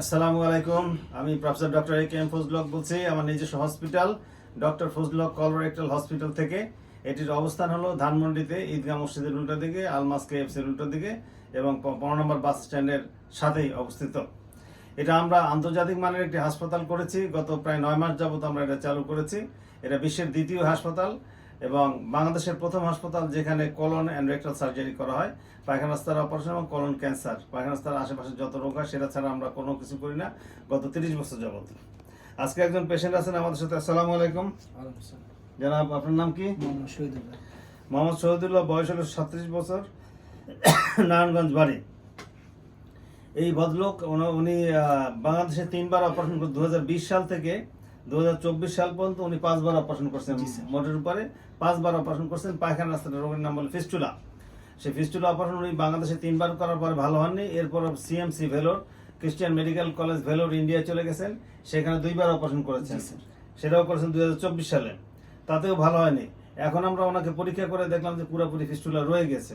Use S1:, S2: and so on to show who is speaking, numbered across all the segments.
S1: আসসালামু আলাইকুম। আমি professor doctor A K M Fazlul বলছি, আমার নিজস্ব hospital, doctor Fazlul colorectal hospital থেকে। এটির অবস্থান হলো ধানমন্ডিতে, ঈদগাহ মসজিদের উল্টো দিকে, আলমাস কেএফসির উল্টো দিকে এবং পনেরো নম্বর বাস স্ট্যান্ডের সাথেই অবস্থিত। এটা আমরা আন্তর্জাতিক মানের একটি হাসপাতাল করেছি। গত প্রায় নয় মাস যাবত আমরা এটা চালু করেছি। এটা বিশ্বের দ্বিতীয় হাসপাতাল। এবং বাংলাদেশের প্রথম হাসপাতাল যেখানে কলন অ্যান্ড রেক্টাল সার্জারি করা হয় পায়খানা স্তর অপারেশন এবং কলন ক্যান্সার পায়খানা স্তর আশেপাশে যত রোগ হয় সেটা ছাড়া আমরা কোনো কিছু করি না গত তিরিশ বছর যাবত আজকে একজন পেশেন্ট আছেন আমাদের সাথে আসসালামু আলাইকুম। জানাব আপনার নাম কি? মোহাম্মদ শহীদুল্লাহ। বয়স হলো সাতত্রিশ বছর নারায়ণগঞ্জ বাড়ি। এই ভদ্রলোক উনি- বাংলাদেশে তিনবার অপারেশন করে দু হাজার বিশ সাল থেকে দু হাজার চব্বিশ সাল পর্যন্ত উনি পাঁচবার অপারেশন করছেন মোটের উপরে। পাঁচবার অপারেশন করছেন। পায়খানা রাস্তাটা রোগের নাম বলে ফিস্টুলা। সেই ফিস্টুলা অপারেশন উনি বাংলাদেশে তিনবার করার পরে ভালো হননি। এরপর CMC Vellore Christian medical college Vellore India চলে গেছেন। সেখানে দুইবার অপারেশন করেছেন। সেটাও করেছেন দুই হাজার চব্বিশ সালে। তাতেও ভালো হয়নি। এখন আমরা ওনাকে পরীক্ষা করে দেখলাম যে পুরোপুরি ফিস্টুলা রয়ে গেছে।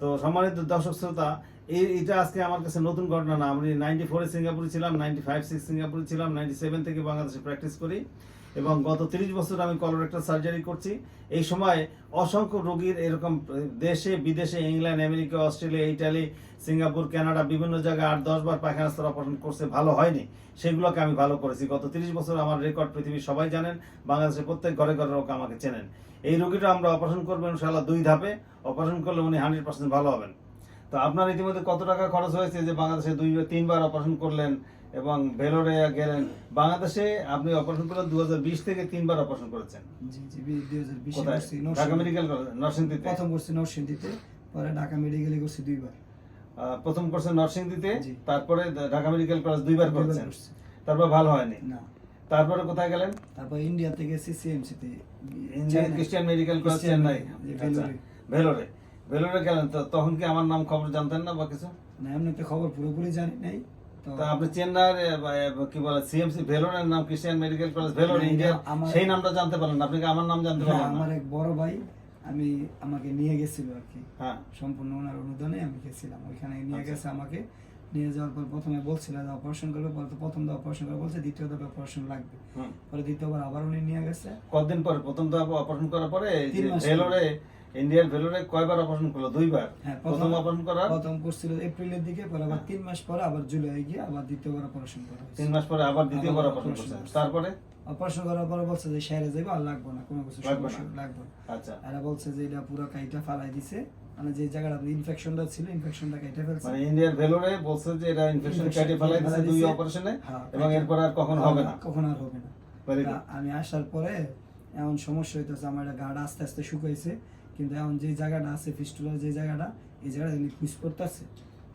S1: তো সম্মানিত দর্শক শ্রোতা এটা আজকে আমার কাছে নতুন ঘটনা না। আমি নাইনটি ফোরে সিঙ্গাপুরে ছিলাম নাইনটি ফাইভ সিক্স সিঙ্গাপুরে ছিলাম নাইনটি সেভেন থেকে বাংলাদেশে প্র্যাকটিস করি এবং গত তিরিশ বছর আমি কলোরেক্টাল সার্জারি করছি। এই সময় অসংখ্য রোগীর এরকম দেশে, বিদেশে, England, America, Australia, Italy, Singapore, Canada, বিভিন্ন জায়গায় আট, দশ বার পায়খানা স্তর অপারেশন করছে, ভালো হয়নি। সেগুলোকে আমি ভালো করেছি। গত তিরিশ বছর আমার রেকর্ড পৃথিবীর সবাই জানেন, বাংলাদেশের প্রত্যেক ঘরে ঘরে লোক আমাকে চেনেন। এই রোগীটা আমরা অপারেশন করব ইনশাল্লাহ দুই ধাপে। অপারেশন করলে উনি হান্ড্রেড পার্সেন্ট ভালো হবেন। তো আপনার ইতিমধ্যে কত টাকা খরচ হয়েছে যে বাংলাদেশে দুই তিনবার অপারেশন করলেন এবং ভেলোরে গেলেন? বাংলাদেশে আপনি অপারেশন করলেন দুই হাজার বিশ থেকে তিনবার অপারেশন করেছেন। ঢাকা মেডিকেল নরসিংদীতে?
S2: প্রথম করছি নরসিংদীতে পরে ঢাকা মেডিকেলে করছি দুইবার।
S1: প্রথম করছেন নরসিংদীতে তারপরে ঢাকা মেডিকেল কলেজ দুইবার করেছেন। তারপর ভালো হয়নি?
S2: না।
S1: তারপরে কোথায় গেলেন?
S2: তারপর ইন্ডিয়া থেকে সিএমসি তে।
S1: Indian Christian medical college Chennai. আচ্ছা,
S2: ভেলোরে।
S1: ভেলোরে গেলেন তো তখন কি আমার নাম খবর জানতেন না বা কিছু?
S2: না এমনিতে খবর পুরোপুরি জানি নাই তো
S1: আপনি কি বলে সিএমসি ভেলোরের নাম Christian medical college Vellore India সেই নামটা জানতে পারলেন আপনি কি আমার নাম জানতে পারলেন
S2: আমার এক বড় ভাই আমি আমাকে নিয়ে গেছিল আর কি।
S1: হ্যাঁ।
S2: সম্পূর্ণ ওনার অনুদানে আমি গেছিলাম ওইখানে নিয়ে
S1: আচ্ছা।
S2: গেছে আমাকে। নিয়ে যাওয়ার পর প্রথমে বলছিল যে অপারেশন করবে পরে তো প্রথম দফা অপারেশন করে বলছে দ্বিতীয় দফা অপারেশন লাগবে। পরে দ্বিতীয়বার আবার উনি নিয়ে গেছে।
S1: কতদিন পরে? প্রথম তো অপারেশন করার পরে ভেলোরে ইন্ডিয়ার ভেলোরে কয়বার অপারেশন করল? দুইবার।
S2: হ্যাঁ
S1: প্রথম অপারেশন করার?
S2: প্রথম করছিল এপ্রিলের দিকে পরে আবার তিন মাস পরে আবার জুলাই গিয়ে আবার দ্বিতীয়বার অপারেশন করা
S1: তিন মাস পরে আবার দ্বিতীয়বার অপারেশন
S2: করছে।
S1: তারপরে?
S2: অপারেশন করার পরে বলছে যে সেরে যাবে আর লাগবে না কোনো কিছু
S1: লাগবে আচ্ছা।
S2: এরা বলছে যে এটা পুরো কাইটা ফালাই দিছে। মানে যে জায়গাটা ইনফেকশনটা ছিল ইনফেকশনটা কাইটা ফেলছে।
S1: মানে ইন্ডিয়ার ভেলোরে বলছে যে এটা ইনফেকশন কেটে ফেলাই দিয়েছে দুই অপারেশনে
S2: হ্যাঁ,
S1: এবং এরপর আর কখন হবে না।
S2: কখন আর হবে না. আমি আসার পরে এমন সমস্যা হইতেছে আমার এটা গাড়া আস্তে আস্তে শুকাইছে। কিন্তু এখন যে জায়গাটা আছে ফিস্টুলার যে জায়গাটা এই জায়গাটা এমনি খুশ পড়তেছে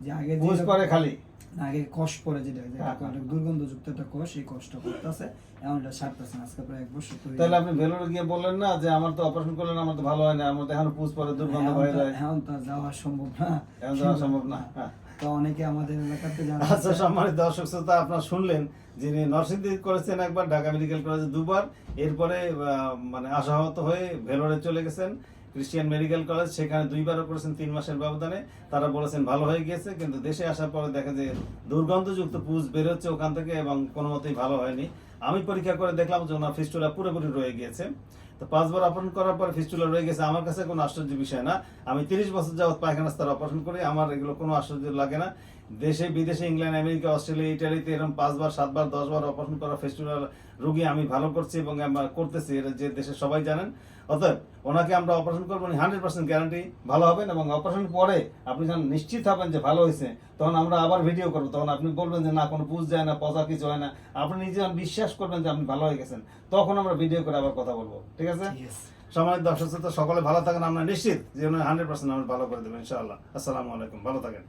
S2: যে আগে
S1: করে খালি।
S2: আগে কষ পরে যেটা যেটা
S1: হ্যাঁ,
S2: একটা দুর্গন্ধযুক্ত একটা কষ এই কষ্ট করতেছে এমন এটা সারতেছে আজকে প্রায় এক বছর
S1: তাহলে আপনি ভেলোরে গিয়ে বললেন না যে আমার তো অপারেশন করলেন আমার তো ভালো হয় না আমার তো এখন পুষ পরে দুর্গন্ধ হয়ে যায়।
S2: এখন তো যাওয়া সম্ভব না।
S1: এখন যাওয়া সম্ভব না হ্যাঁ।
S2: তো অনেকে আমাদের এলাকাতে যারা
S1: আচ্ছা সম্মানিত দর্শক শ্রোতা আপনারা শুনলেন যিনি নরসিংদী করেছেন একবার ঢাকা মেডিকেল কলেজে দুবার। এরপরে আহ, মানে আশাহত হয়ে ভেলোরে চলে গেছেন। ক্রিশ্চিয়ান মেডিকেল কলেজ সেখানে দুইবারও করেছেন তিন মাসের ব্যবধানে। তারা বলেছেন, ভালো হয়ে গিয়েছে, কিন্তু দেশে আসার পরে দেখা যায় দুর্গন্ধযুক্ত পুজ বেরোচ্ছে ওখান থেকে এবং কোনো মতেই ভালো হয়নি। আমি পরীক্ষা করে দেখলাম যে ওনার ফিস্টুলা পুরোপুরি রয়ে গিয়েছে। তো পাঁচবার অপারেশন করার পরে ফিস্টুলা রয়ে গেছে। আমার কাছে কোনো আশ্চর্য বিষয় না। আমি তিরিশ বছর যাবত পায়খানা স্তর অপারেশন করি। আমার এগুলো কোনো আশ্চর্য লাগে না। দেশে, বিদেশে, ইংল্যান্ড, আমেরিকা, অস্ট্রেলিয়া, ইটালিতে এরকম পাঁচবার, সাতবার, দশবার অপারেশন করা ফেস্টিভ্যাল রোগী আমি ভালো করছি এবং আমরা করতেছি। এটা যে দেশে সবাই জানেন। অতএব ওনাকে আমরা অপারেশন করব। উনি হান্ড্রেড পার্সেন্ট গ্যারান্টি ভালো হবেন এবং অপারেশন পরে আপনি যখন নিশ্চিত হবেন যে ভালো হয়েছে, তখন আমরা আবার ভিডিও করব। তখন আপনি বলবেন যে না, কোনো পুজ যায় না, পচা কিছু হয় না। আপনি নিজে বিশ্বাস করবেন যে আপনি ভালো হয়ে গেছেন তখন আমরা ভিডিও করে আবার কথা বলব ঠিক আছে? সময়ের দর্শক সকলে ভালো থাকেন আমরা নিশ্চিত যে হান্ড্রেড পার্সেন্ট আমরা ভালো করে দেবেন ইনশাআল্লাহ। আসসালামু আলাইকুম ভালো থাকেন।